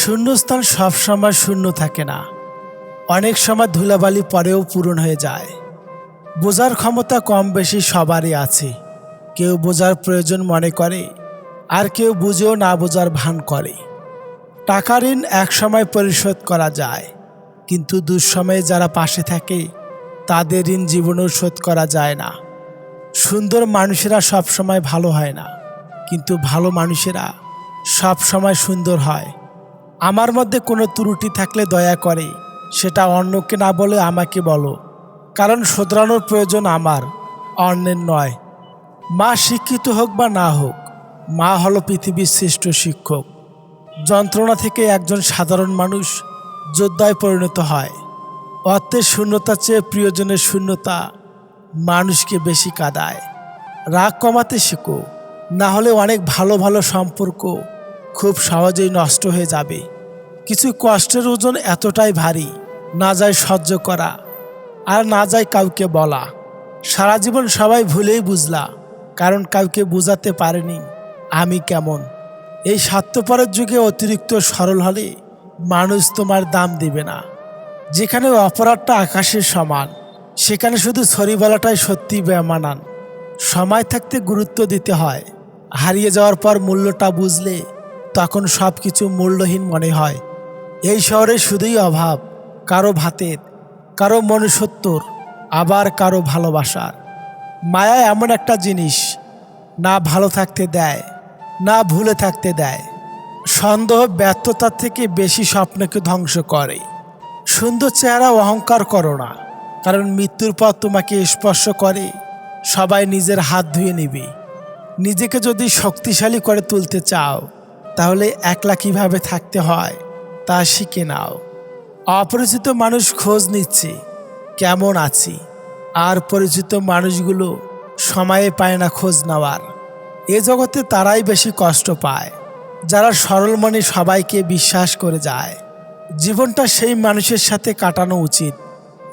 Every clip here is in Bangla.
শূন্যস্থান সবসময় শূন্য থাকে না। অনেক সময় ধুলাবালি পরেও পূরণ হয়ে যায়। বোঝার ক্ষমতা কম বেশি সবারই আছে। কেউ বোঝার প্রয়োজন মনে করে, আর কেউ বুঝেও না বোঝার ভান করে। টাকা ঋণ একসময় পরিশোধ করা যায়, কিন্তু দুঃসময়ে যারা পাশে থাকে, তাদের ঋণ জীবনেও শোধ করা যায় না। সুন্দর মানুষেরা সবসময় ভালো হয় না, কিন্তু ভালো মানুষেরা সব সময় সুন্দর হয়। আমার মধ্যে কোনো ত্রুটি থাকলে দয়া করে সেটা অন্যকে না বলে আমাকে বলো। কারণ শোধরানোর প্রয়োজন আমার, অন্যের নয়। মা শিক্ষিত হোক বা না হোক, মা হলো পৃথিবীর শ্রেষ্ঠ শিক্ষক। যন্ত্রণা থেকে একজন সাধারণ মানুষ যোদ্ধায় পরিণত হয়। অর্থের শূন্যতা চেয়ে প্রিয়জনের শূন্যতা মানুষকে বেশি কাদায়। রাগ কমাতে শেখো, না হলে অনেক ভালো ভালো সম্পর্ক খুব সহজেই নষ্ট হয়ে যাবে। কিছু কষ্টের ওজন এতটাই ভারী, না যায় সহ্য করা আর না যায় কাউকে বলা। সারা জীবন সবাই ভুলেই বুঝলা, কারণ কাউকে বোঝাতে পারেনি আমি কেমন। এই স্বার্থপরের যুগে অতিরিক্ত সরল হলে মানুষ তোমার দাম দিবে না। যেখানে অপরাধটা আকাশের সমান, সেখানে শুধু সরি বলাটাই সত্যি বেমানান। সময় থাকতে গুরুত্ব দিতে হয়, হারিয়ে যাওয়ার পর মূল্যটা বুঝলে তখন সব কিছু মূল্যহীন মনে হয়। এই শহরে শুধুই অভাব, কারও ভাতের, কারও মনুষ্যত্বর, আবার কারও ভালোবাসার। মায়া এমন একটা জিনিস, না ভালো থাকতে দেয়, না ভুলে থাকতে দেয়। সন্দেহ ব্যর্থতার থেকে বেশি স্বপ্নকে ধ্বংস করে। সুন্দর চেহারা অহংকার করো না, কারণ মৃত্যুর পর তোমাকে স্পর্শ করে, সবাই নিজের হাত ধুয়ে নেবে। নিজেকে যদি শক্তিশালী করে তুলতে চাও, তাহলে একলা কীভাবে থাকতে হয়? তা শিখে নাও। অপরিচিত মানুষ খোঁজ নিচ্ছে, কেমন আছি? আর পরিচিত মানুষগুলো সময়ে পায় না খোঁজ নেওয়ার। এ জগতে তারাই বেশি কষ্ট পায়, যারা সরল মনে সবাইকে বিশ্বাস করে যায়। জীবনটা সেই মানুষের সাথে কাটানো উচিত,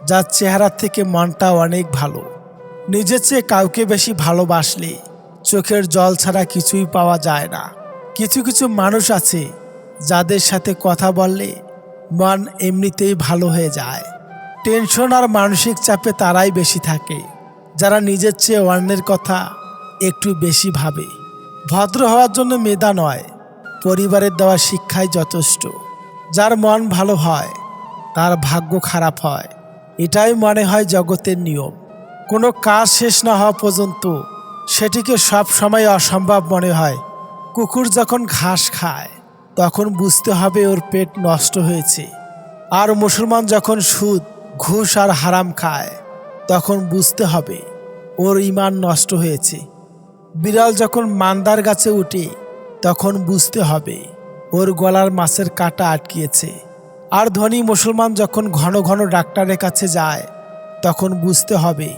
যার চেহারা থেকে মনটা অনেক ভালো। নিজের চেয়ে কাউকে বেশি ভালোবাসলে চোখের জল ছাড়া কিছুই পাওয়া যায় না। কিছু কিছু মানুষ আছে যাদের সাথে কথা বললে মন এমনিতেই ভালো হয়ে যায়। টেনশন আর মানসিক চাপে তারাই বেশি থাকে। যারা নিজের চেয়ে অন্যের কথা একটু বেশি ভাবে। ভদ্র হওয়ার জন্য মেধা নয়, পরিবারের দেওয়া শিক্ষাই যথেষ্ট। যার মন ভালো হয়, তার ভাগ্য খারাপ হয়, এটাই মনে হয় জগতের নিয়ম। কোনো কাজ শেষ না হওয়া পর্যন্ত সেটিকে সব সময় অসম্ভব মনে হয়। কুকুর যখন ঘাস খায় তখন বুঝতে হবে ওর পেট নষ্ট হয়েছে। আর মুসলমান যখন সুদ, ঘুষ আর হারাম খায়, তখন বুঝতে হবে ওর ইমান নষ্ট হয়েছে। বিড়াল যখন মান্দার গাছে উঠে, তখন বুঝতে হবে ওর গলার মাছের কাটা আটকিয়েছে। আর ধনী মুসলমান যখন ঘন ঘন ডাক্তারের কাছে যায়, তখন বুঝতে হবে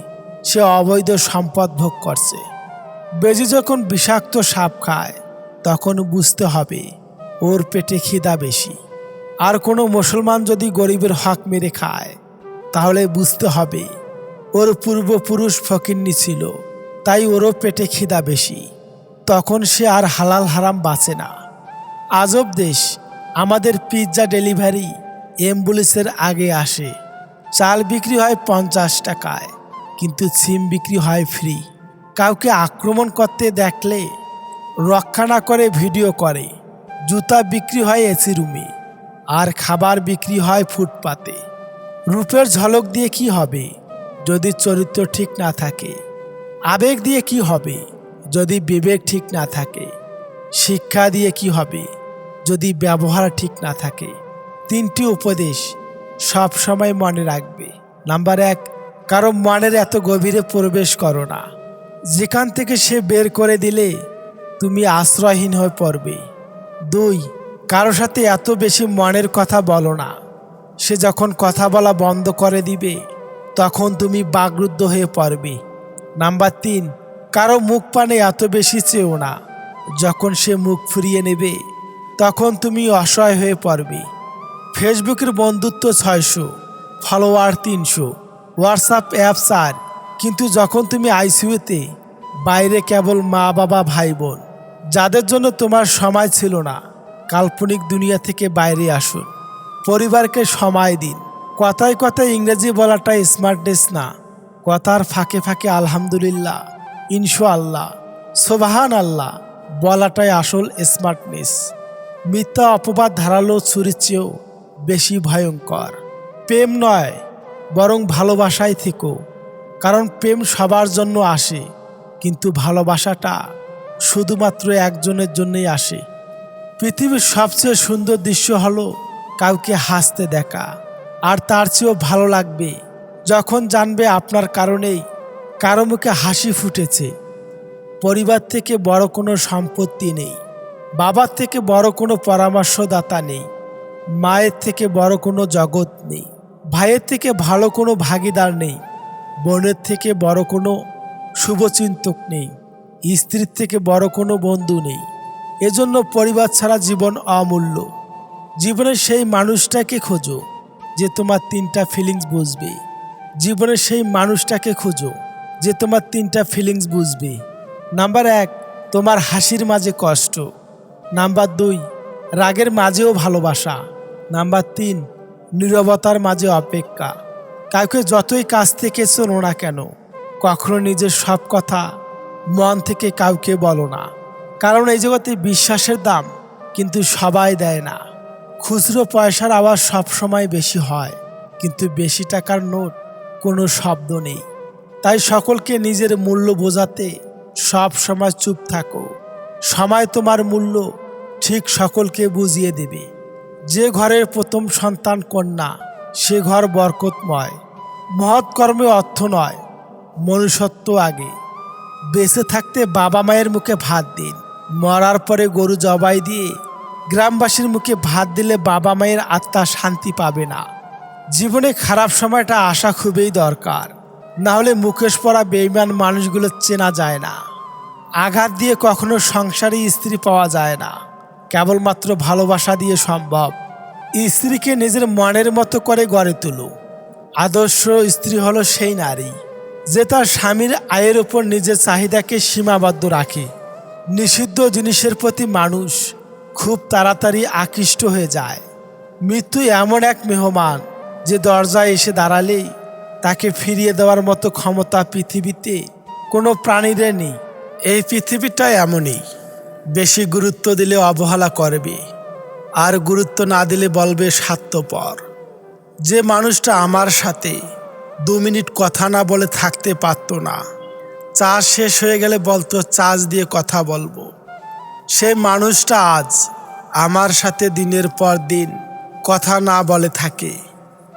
সে অবৈধ সম্পদ ভোগ করছে। বেজি যখন বিষাক্ত সাপ খায়, তখন বুঝতে হবে ওর পেটে খিদা বেশি। আর কোনো মুসলমান যদি গরিবের হক মেরে খায়, তাহলে বুঝতে হবে ওর পূর্বপুরুষ ফকিন্নি ছিল, তাই ওরও পেটে খিদা বেশি। তখন সে আর হালাল হারাম বাঁচে না। আজব দেশ, আমাদের পিৎজা ডেলিভারি অ্যাম্বুলেন্সের আগে আসে। চাল বিক্রি হয় পঞ্চাশ টাকায়, কিন্তু সিম বিক্রি হয় ফ্রি। কাউকে আক্রমণ করতে দেখলে রক্ষা না করে ভিডিও করে। জুতা বিক্রি হয় এসি রুমে, আর খাবার বিক্রি হয় ফুটপাতে। রূপের ঝলক দিয়ে কি হবে, যদি চরিত্র ঠিক না থাকে? আবেগ দিয়ে কি হবে, যদি বিবেক ঠিক না থাকে? শিক্ষা দিয়ে কি হবে, যদি ব্যবহার ঠিক না থাকে? তিনটি উপদেশ সব সময় মনে রাখবে। নাম্বার এক, কারও মনের এত গভীরে প্রবেশ করো না। যেখান থেকে সে বের করে দিলে, তুমি আশ্রয়হীন হয়ে পড়বে। দুই, কারও সাথে এত বেশি মনের কথা বলো না। সে যখন কথা বলা বন্ধ করে দিবে, তখন তুমি বাগরুদ্ধ হয়ে পড়বে। নাম্বার তিন, কারও মুখ পানে এত বেশি চেও না। যখন সে মুখ ফুরিয়ে নেবে, তখন তুমি অসহায় হয়ে পড়বে। ফেসবুকের বন্ধুত্ব ছয়শো, ফলোয়ার তিনশো, হোয়াটসঅ্যাপ অ্যাপ আর কিন্তু যখন তুমি আইসিউতে বাইরে কেবল মা বাবা ভাই বোন যাদের জন্য তোমার সময় ছিল না, কাল্পনিক দুনিয়া থেকে বাইরে আসুন। পরিবারকে সময় দিন। কথায় কথায় ইংরেজি বলাটা স্মার্টনেস না। কথার ফাঁকে ফাঁকে আলহামদুলিল্লাহ ইনশু আল্লাহ সোবাহান আল্লাহ বলাটাই আসল স্মার্টনেস মিথ্যা অপবাদ ধারালো ছুরির চেয়েও বেশি ভয়ঙ্কর। প্রেম নয়, বরং ভালোবাসায় থেকো। কারণ প্রেম সবার জন্য আসে, কিন্তু ভালোবাসাটা শুধুমাত্র একজনের জন্যই আসে। পৃথিবীর সবচেয়ে সুন্দর দৃশ্য হলো কাউকে হাসতে দেখা, আর তার চেয়েও ভালো লাগবে যখন জানবে আপনার কারণেই কারও মুখে হাসি ফুটেছে। পরিবার থেকে বড় কোনো সম্পত্তি নেই, বাবার থেকে বড় কোনো পরামর্শদাতা নেই, মায়ের থেকে বড় কোনো জগৎ নেই, ভাইয়ের থেকে ভালো কোনো ভাগিদার নেই, বোনের থেকে বড় কোনো শুভচিন্তক নেই। স্ত্রীর থেকে বড় কোনো বন্ধু নেই। এজন্য পরিবার ছাড়া জীবন অমূল্য। জীবনের সেই মানুষটাকে খোঁজো যে তোমার তিনটা ফিলিংস বুঝবে। জীবনের সেই মানুষটাকে খোঁজো যে তোমার তিনটা ফিলিংস বুঝবে। নাম্বার এক, তোমার হাসির মাঝে কষ্ট। নাম্বার দুই, রাগের মাঝেও ভালোবাসা। নাম্বার তিন, নীরবতার মাঝে অপেক্ষা। কাউকে যতই কাছ থেকে শোনো না কেন, কখনো নিজের সব কথা মন থেকে কাউকে বলো না। কারণ এই জগতে বিশ্বাসের দাম কিন্তু সবাই দেয় না। খুচরো পয়সার আওয়াজ সবসময় বেশি হয়, কিন্তু বেশি টাকার নোট কোনো শব্দ নেই। তাই সকলকে নিজের মূল্য বোঝাতে সব সময় চুপ থাকো। সময় তোমার মূল্য ঠিক সকলকে বুঝিয়ে দেবে। যে ঘরের প্রথম সন্তান কন্যা, সে ঘর বরকতময়। মহৎ কর্মে অর্থ নয়, মনুষ্যত্ব আগে। বেঁচে থাকতে বাবা মায়ের মুখে ভাত দিন। মরার পরে গরু জবাই দিয়ে গ্রামবাসীর মুখে ভাত দিলে বাবা মায়ের আত্মা শান্তি পাবে না। জীবনে খারাপ সময়টা আসা খুবই দরকার। না হলে মুখেশ পড়া বেইমান মানুষগুলো চেনা যায় না। আঘাত দিয়ে কখনো সংসারী স্ত্রী পাওয়া যায় না। কেবলমাত্র ভালোবাসা দিয়ে সম্ভব। স্ত্রীকে নিজের মনের মতো করে গড়ে তুলো আদর্শ স্ত্রী হলো সেই নারী। যে তার স্বামীর আয়ের উপর নিজের চাহিদাকে সীমাবদ্ধ রাখে। নিষিদ্ধ জিনিসের প্রতি মানুষ খুব তাড়াতাড়ি আকৃষ্ট হয়ে যায়। মৃত্যু এমন এক মেহমান যে দরজায় এসে দাঁড়ালেই তাকে ফিরিয়ে দেওয়ার মতো ক্ষমতা পৃথিবীতে কোনো প্রাণীদের নেই। এই পৃথিবীটা এমনই, বেশি গুরুত্ব দিলে অবহেলা করবে, আর গুরুত্ব না দিলে বলবে স্বার্থপর। যে মানুষটা আমার সাথে দু মিনিট কথা না বলে থাকতে পারতো না। চাষ শেষ হয়ে গেলে বলতো চাষ দিয়ে কথা বলব। সে মানুষটা আজ আমার সাথে দিনের পর দিন কথা না বলে থাকে।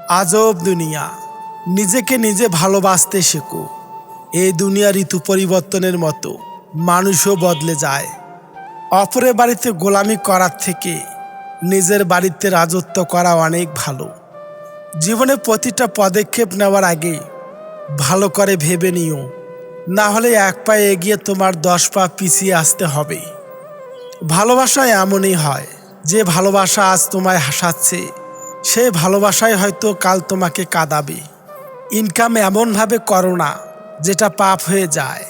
আজব দুনিয়া। নিজেকে নিজে ভালোবাসতে শেখো। এই দুনিয়া ঋতু পরিবর্তনের মতো মানুষও বদলে যায়। অপরের বাড়িতে গোলামি করার থেকে নিজের বাড়িতে রাজত্ব করা অনেক ভালো। জীবনে প্রতিটা পদক্ষেপ নেওয়ার আগে ভালো করে ভেবে নিও। না হলে এক পায়ে এগিয়ে তোমার দশ পা পিছিয়ে আসতে হবে। ভালোবাসা এমনই হয়, যে ভালোবাসা আজ তোমায় হাসাচ্ছে সেই ভালোবাসায় হয়তো কাল তোমাকে কাঁদাবে। ইনকাম এমনভাবে করো না, যেটা পাপ হয়ে যায়,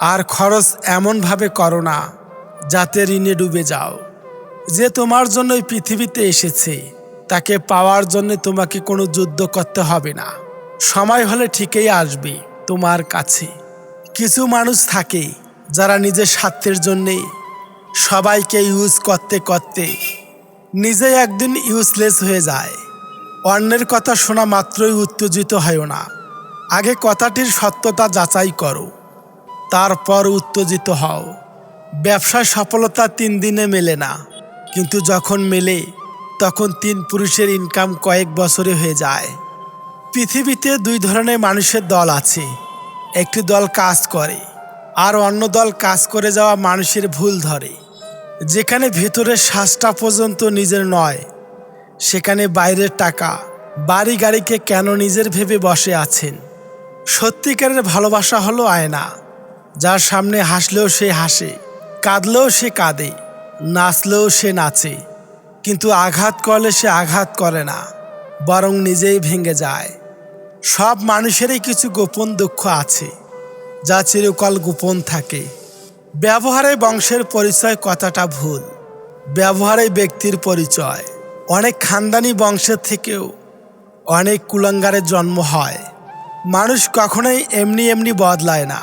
আর খরচ এমনভাবে করো না, যাতে ঋণে ডুবে যাও। যে তোমার জন্য এই পৃথিবীতে এসেছে তাকে পাওয়ার জন্য তোমাকে কোনো যুদ্ধ করতে হবে না। সময় হলে ঠিকই আসবে তোমার কাছে। কিছু মানুষ থাকে যারা নিজের স্বার্থের জন্যে সবাইকে ইউজ করতে করতে নিজে একদিন ইউজলেস হয়ে যায়। অন্যের কথা শোনা মাত্রই উত্তেজিত হয় না। আগে কথাটির সত্যতা যাচাই করো, তারপর উত্তেজিত হও। ব্যবসায় সফলতা তিন দিনে মেলে না, কিন্তু যখন মেলে তখন তিন পুরুষের ইনকাম কয়েক বছরে হয়ে যায়। পৃথিবীতে দুই ধরনের মানুষের দল আছে। একটি দল কাজ করে, আর অন্য দল কাজ করে যাওয়া মানুষের ভুল ধরে। যেখানে ভেতরের শ্বাসটা পর্যন্ত নিজের নয়, সেখানে বাইরের টাকা, বাড়ি গাড়িকে কেন নিজের ভেবে বসে আছেন? সত্যিকারের ভালোবাসা হলো আয়না, যার সামনে হাসলেও সে হাসে, কাঁদলেও সে কাঁদে, নাচলেও সে নাচে। কিন্তু আঘাত করলে সে আঘাত করে না, বরং নিজেই ভেঙে যায়। সব মানুষেরই কিছু গোপন দুঃখ আছে, যা চিরকাল গোপন থাকে। ব্যবহারে বংশের পরিচয় কথাটা ভুল, ব্যবহারে ব্যক্তির পরিচয়। অনেক খানদানি বংশের থেকেও অনেক কুলাঙ্গারের জন্ম হয়। মানুষ কখনোই এমনি এমনি বদলায় না,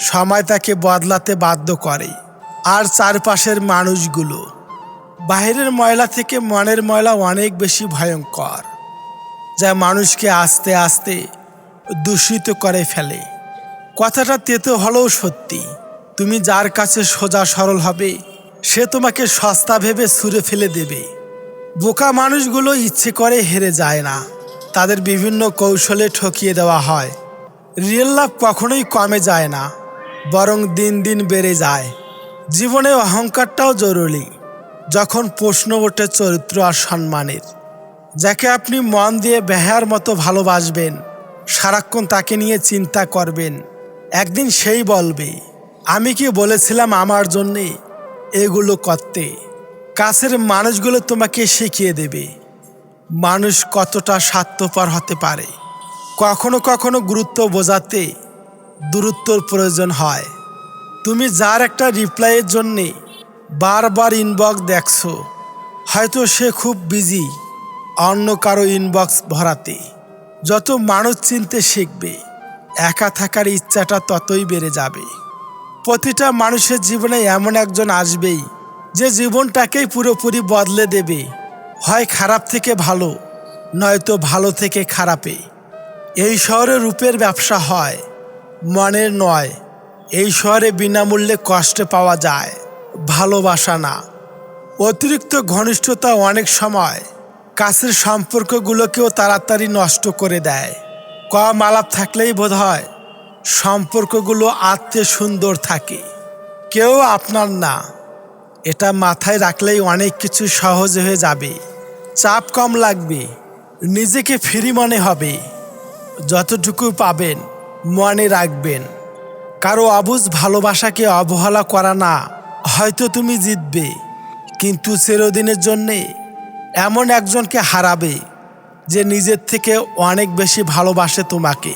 সময় তাকে বদলাতে বাধ্য করে। আর চারপাশের মানুষগুলো বাইরের ময়লা থেকে মনের ময়লা অনেক বেশি ভয়ঙ্কর, যা মানুষকে আস্তে আস্তে দূষিত করে ফেলে। কথাটা তেতো হলেও সত্যি, তুমি যার কাছে সোজা সরল হবে, সে তোমাকে সস্তা ভেবে ছুঁড়ে ফেলে দেবে। বোকা মানুষগুলো ইচ্ছে করে হেরে যায় না, তাদের বিভিন্ন কৌশলে ঠকিয়ে দেওয়া হয়। রিয়েল লাভ কখনোই কমে যায় না, বরং দিন দিন বেড়ে যায়। জীবনে অহংকারটাও জরুরি। যখন প্রশ্ন ওঠে চরিত্র আর সম্মানের, যাকে আপনি মন দিয়ে বেহার মতো ভালোবাসবেন, সারাক্ষণ তাকে নিয়ে চিন্তা করবেন, একদিন সেই বলবে, আমি কি বলেছিলাম আমার জন্যে এগুলো করতে? কাছের মানুষগুলো তোমাকে শিখিয়ে দেবে। মানুষ কতটা স্বার্থপর হতে পারে। কখনো কখনো গুরুত্ব বোঝাতে দূরত্বর প্রয়োজন হয়। তুমি যার একটা রিপ্লাইয়ের জন্যে বারবার ইনবক্স দেখছ। হয়তো সে খুব বিজি অন্য কারও ইনবক্স ভরাতে। যত মানুষ চিনতে শিখবে, একা থাকার ইচ্ছাটা ততই বেড়ে যাবে। প্রতিটা মানুষের জীবনে এমন একজন আসবেই, যে জীবনটাকেই পুরোপুরি বদলে দেবে। হয় খারাপ থেকে ভালো, নয়তো ভালো থেকে খারাপে। এই শহরে রূপের ব্যবসা হয়, মনের নয়। এই শহরে বিনামূল্যে কষ্ট পাওয়া যায়। ভালোবাসা না। অতিরিক্ত ঘনিষ্ঠতা অনেক সময় কাছের সম্পর্কগুলোকেও তাড়াতাড়ি নষ্ট করে দেয়। কম আলাপ থাকলেই বোধ হয় সম্পর্কগুলো আত্মে সুন্দর থাকে। কেউ আপনার না। এটা মাথায় রাখলেই অনেক কিছু সহজ হয়ে যাবে। চাপ কম লাগবে। নিজেকে ফ্রি মনে হবে। যতটুকু পাবেন মনে রাখবেন। কারও অবুজ ভালোবাসাকে অবহেলা করা না। হয়তো তুমি জিতবে, কিন্তু চিরদিনের জন্যে এমন একজনকে হারাবে যে নিজের থেকে অনেক বেশি ভালোবাসে তোমাকে।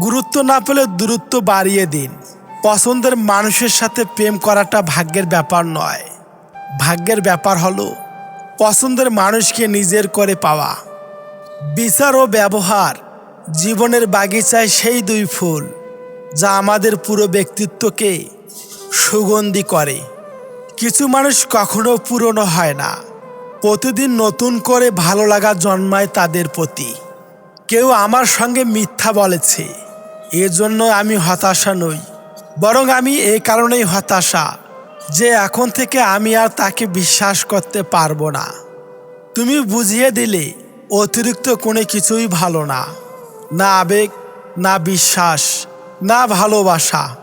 গুরুত্ব না পেলে দূরত্ব বাড়িয়ে দিন। পছন্দের মানুষের সাথে প্রেম করাটা ভাগ্যের ব্যাপার নয়। ভাগ্যের ব্যাপার হলো পছন্দের মানুষকে নিজের করে পাওয়া। বিচার ও ব্যবহার জীবনের বাগিচায় সেই দুই ফুল যা আমাদের পুরো ব্যক্তিত্বকে সুগন্ধি করে। কিছু মানুষ কখনো পুরনো হয় না। প্রতিদিন নতুন করে ভালো লাগা জন্মায় তাদের প্রতি। কেউ আমার সঙ্গে মিথ্যা বলেছে। এজন্য আমি হতাশা নই। বরং আমি এই কারণেই হতাশা যে এখন থেকে আমি আর তাকে বিশ্বাস করতে পারব না। তুমি বুঝিয়ে দিলে অতিরিক্ত কোনো কিছুই ভালো না। না আবেগ, না বিশ্বাস, না ভালোবাসা।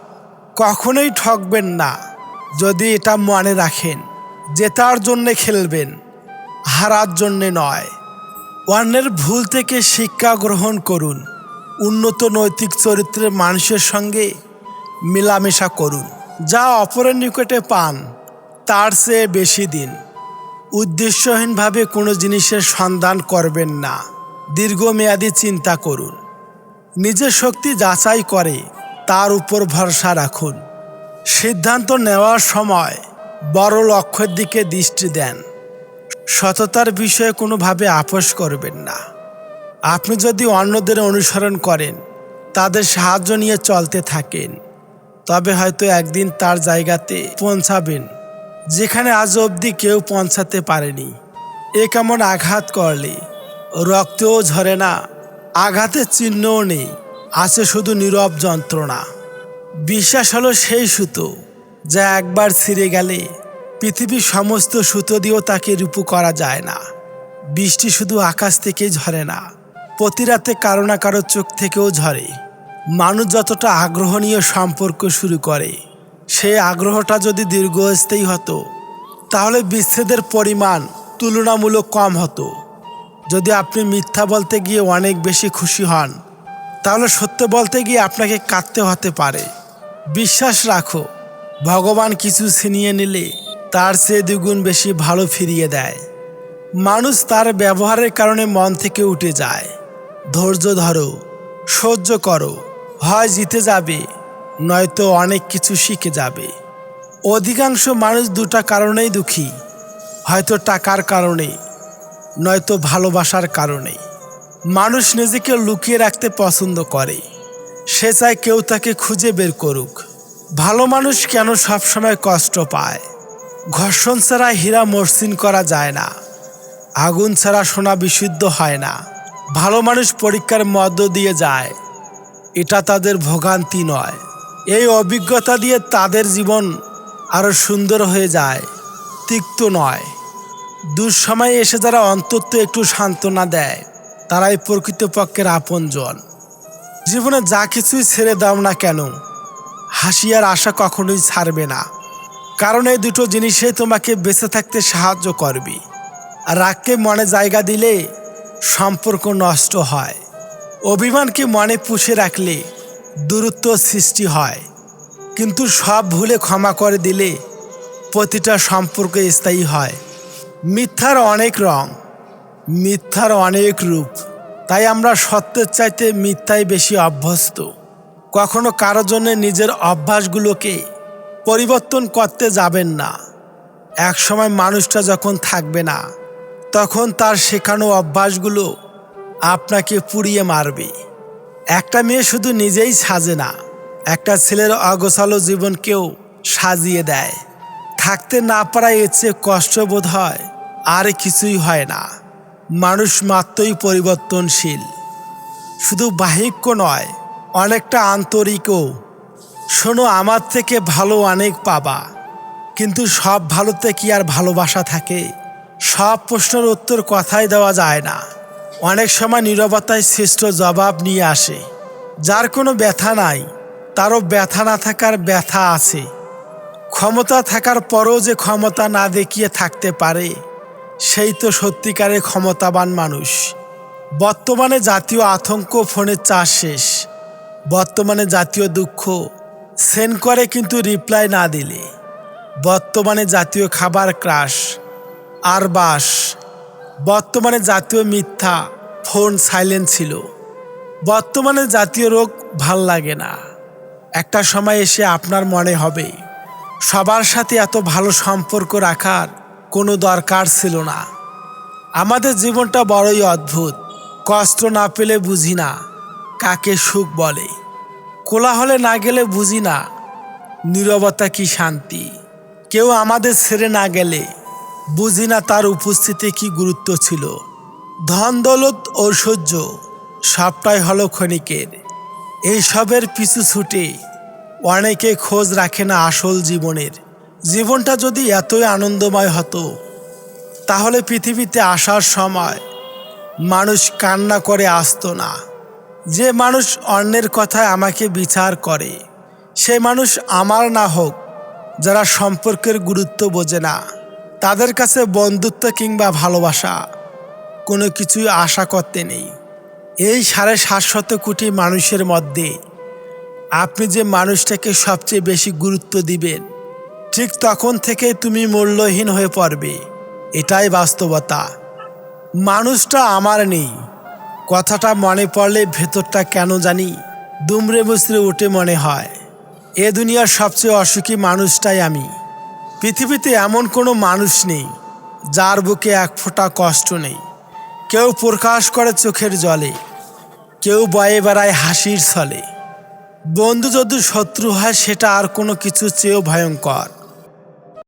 কখনোই ঠকবেন না যদি এটা মনে রাখেন জেতার জন্যে খেলবেন, হারার জন্যে নয়। অন্যের ভুল থেকে শিক্ষা গ্রহণ করুন, উন্নত নৈতিক চরিত্রের মানুষের সঙ্গে মেলামেশা করুন। যা অপরের নিকটে পান, তার চেয়ে বেশি দিন। উদ্দেশ্যহীনভাবে কোনো জিনিসের সন্ধান করবেন না। দীর্ঘমেয়াদী চিন্তা করুন। নিজের শক্তি যাচাই করে তার উপর ভরসা রাখুন। সিদ্ধান্ত নেওয়ার সময় বড় লক্ষ্যের দিকে দৃষ্টি দেন। সততার বিষয়ে কোনোভাবে আপোষ করবেন না। আপনি যদি অন্যদের অনুসরণ করেন, তাদের সাহায্য নিয়ে চলতে থাকেন, তবে হয়তো একদিন তার জায়গাতে পৌঁছাবেন, যেখানে আজ অবধি কেউ পৌঁছাতে পারেনি। এ কেমন আঘাত করলে? রক্তও ঝরে না, আঘাতের চিহ্নও নেই। আছে শুধু নীরব যন্ত্রণা। বিশ্বাস হলো সেই সুতো, যা একবার ছিঁড়ে গেলে পৃথিবীর সমস্ত সুতো দিয়েও তাকে রূপু করা যায় না। বৃষ্টি শুধু আকাশ থেকেই ঝরে না, প্রতি রাতে কারও না কারও চোখ থেকেও ঝরে। মানুষ যতটা আগ্রহ নিয়ে সম্পর্ক শুরু করে সেই আগ্রহটা যদি দীর্ঘস্থায়ী হতো, তাহলে বিচ্ছেদের পরিমাণ তুলনামূলক কম হতো। যদি আপনি মিথ্যা বলতে গিয়ে অনেক বেশি খুশি হন তাহলে সত্য বলতে গিয়ে আপনাকে কাঁদতে হতে পারে। বিশ্বাস রাখো, ভগবান কিছু ছিনিয়ে নিলে তার চেয়ে দ্বিগুণ বেশি ভালো ফিরিয়ে দেয়। মানুষ তার ব্যবহারের কারণে মন থেকে উঠে যায়। ধৈর্য ধরো, সহ্য করো হয় জিতে যাবে, নয়তো অনেক কিছু শিখে যাবে। অধিকাংশ মানুষ দুটা কারণেই দুঃখী, হয়তো টাকার কারণে, নয়তো ভালোবাসার কারণে। মানুষ নিজেকে লুকিয়ে রাখতে পছন্দ করে। সে চায় কেউ তাকে খুঁজে বের করুক। ভালো মানুষ কেন সবসময় কষ্ট পায়? ঘর্ষণ ছাড়া হীরা মসৃণ করা যায় না। আগুন ছাড়া সোনা বিশুদ্ধ হয় না। ভালো মানুষ পরীক্ষার মধ্য দিয়ে যায়। এটা তাদের ভোগান্তি নয়। এই অভিজ্ঞতা দিয়ে তাদের জীবন আরও সুন্দর হয়ে যায়। তিক্ত নয়। দুঃসময়ে এসে যারা অন্তত একটু সান্ত্বনা দেয়। তারাই প্রকৃতপক্ষের আপনজন। জীবনে যা কিছুই ছেড়ে দাও না কেন, হাসি আর আশা কখনোই ছাড়বে না। কারণ এই দুটো জিনিসই তোমাকে বেঁচে থাকতে সাহায্য করবে। আর রাগকে মনে জায়গা দিলে সম্পর্ক নষ্ট হয়। অভিমানকে মনে পুষে রাখলে দূরত্ব সৃষ্টি হয়। কিন্তু সব ভুলে ক্ষমা করে দিলে প্রতিটা সম্পর্ক স্থায়ী হয়। মিথ্যার অনেক রং। মিথ্যার অনেক রূপ, তাই আমরা সত্যের চাইতে মিথ্যায় বেশি অভ্যস্ত। কখনো কারও জন্য নিজের অভ্যাসগুলোকে পরিবর্তন করতে যাবেন না। এক সময় মানুষটা যখন থাকবে না, তখন তার শেখানো অভ্যাসগুলো আপনাকে পুড়িয়ে মারবে। একটা মেয়ে শুধু নিজেই সাজে না, একটা ছেলের অগোছালো জীবনকেও সাজিয়ে দেয়। থাকতে না পারায় এর চেয়ে কষ্ট বোধ হয় আর কিছুই হয় না। মানুষ মাত্রই পরিবর্তনশীল। শুধু বাহিক্য নয়, অনেকটা আন্তরিকও। শোনো, আমার থেকে ভালো অনেক পাবা। কিন্তু সব ভালোতে কি আর ভালোবাসা থাকে? সব প্রশ্নের উত্তর কথাই দেওয়া যায় না। অনেক সময় নীরবতায় শ্রেষ্ঠ জবাব নিয়ে আসে। যার কোনো ব্যথা নাই, তারও ব্যথা না থাকার ব্যথা আছে। ক্ষমতা থাকার পরও যে ক্ষমতা না দেখিয়ে থাকতে পারে সেই তো সত্যিকারের ক্ষমতাবান মানুষ। বর্তমানে জাতীয় আতঙ্ক ফোনের চাষ শেষ। বর্তমানে জাতীয় দুঃখ সেন্ড করে কিন্তু রিপ্লাই না দিলে। বর্তমানে জাতীয় খাবার ক্রাশ, আর বাস। বর্তমানে জাতীয় মিথ্যা, ফোন সাইলেন্ট ছিল। বর্তমানে জাতীয় রোগ ভালো লাগে না। একটা সময় এসে আপনার মনে হবে, সবার সাথে এত ভালো সম্পর্ক রাখার কোনো দরকার ছিল না। আমাদের জীবনটা বড়ই অদ্ভুত। কষ্ট না পেলে বুঝি না কাকে সুখ বলে। কোলাহলে না গেলে বুঝি না নীরবতা কি শান্তি। কেউ আমাদের ছেড়ে না গেলে বুঝি না তার উপস্থিতি কি গুরুত্ব ছিল। ধন, দৌলত ঐশ্বর্য সবটাই হলো ক্ষণিকের। এইসবের পিছু ছুটে অনেকে খোঁজ রাখে না আসল জীবনের। জীবনটা যদি এতই আনন্দময় হতো, তাহলে পৃথিবীতে আসার সময় মানুষ কান্না করে আসতো না। যে মানুষ অন্যের কথায় আমাকে বিচার করে, সে মানুষ আমার না হোক, যারা সম্পর্কের গুরুত্ব বোঝে না, তাদের কাছে বন্ধুত্ব কিংবা ভালোবাসা কোনো কিছুই আশা করতে নেই। এই সাড়ে সাতশত কোটি মানুষের মধ্যে আপনি যে মানুষটাকে সবচেয়ে বেশি গুরুত্ব দিবেন ঠিক তখন থেকে তুমি মূল্যহীন হয়ে পড়বে। এটাই বাস্তবতা। মানুষটা আমার নেই। কথাটা মনে পড়লে ভেতরটা কেন জানি দুমড়ে মুচড়ে উঠে মনে হয়। এ দুনিয়ার সবচেয়ে অসুখী মানুষটাই আমি। পৃথিবীতে এমন কোনো মানুষ নেই, যার বুকে এক ফোঁটা কষ্ট নেই। কেউ প্রকাশ করে চোখের জলে, কেউ বয়ে বেড়ায় হাসির ছলে। বন্ধু যদি শত্রু হয়, সেটা আর কোনো কিছু চেয়েও ভয়ঙ্কর।